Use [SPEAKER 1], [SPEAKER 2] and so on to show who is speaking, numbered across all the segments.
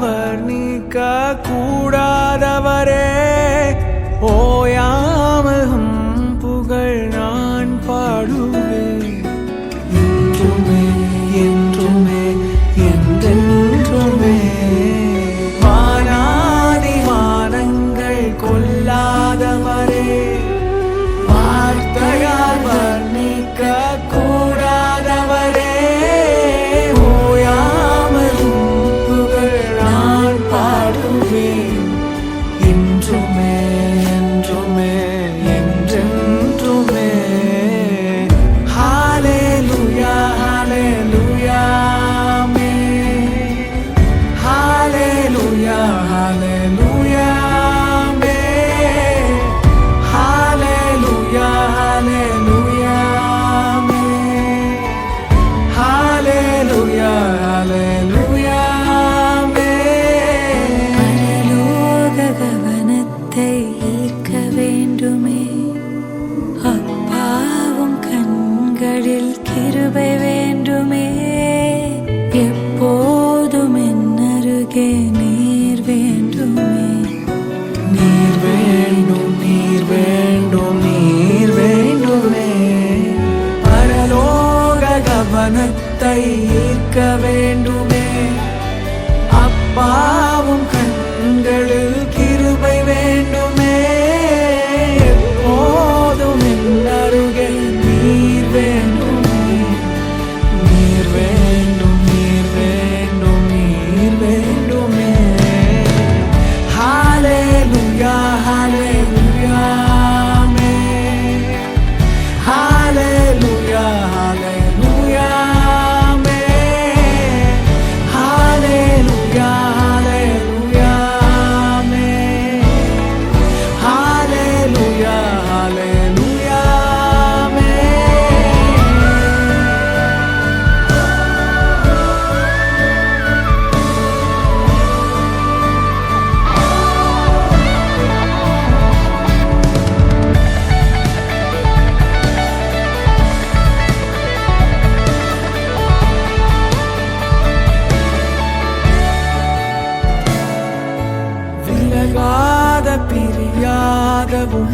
[SPEAKER 1] வர்ணிக்க கூடாதவரே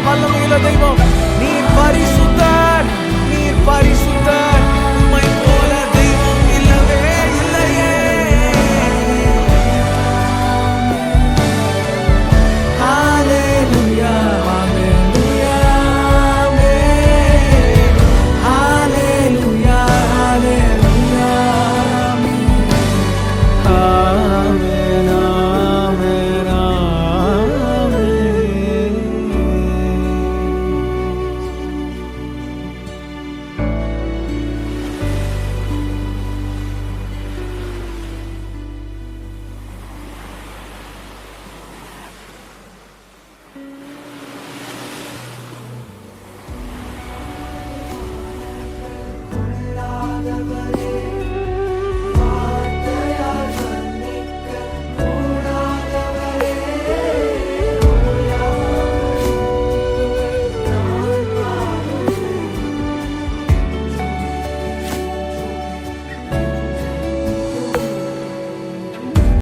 [SPEAKER 1] தெய்வம் வல்லமையுள்ள தெய்வம். நீ பரிசு Lord.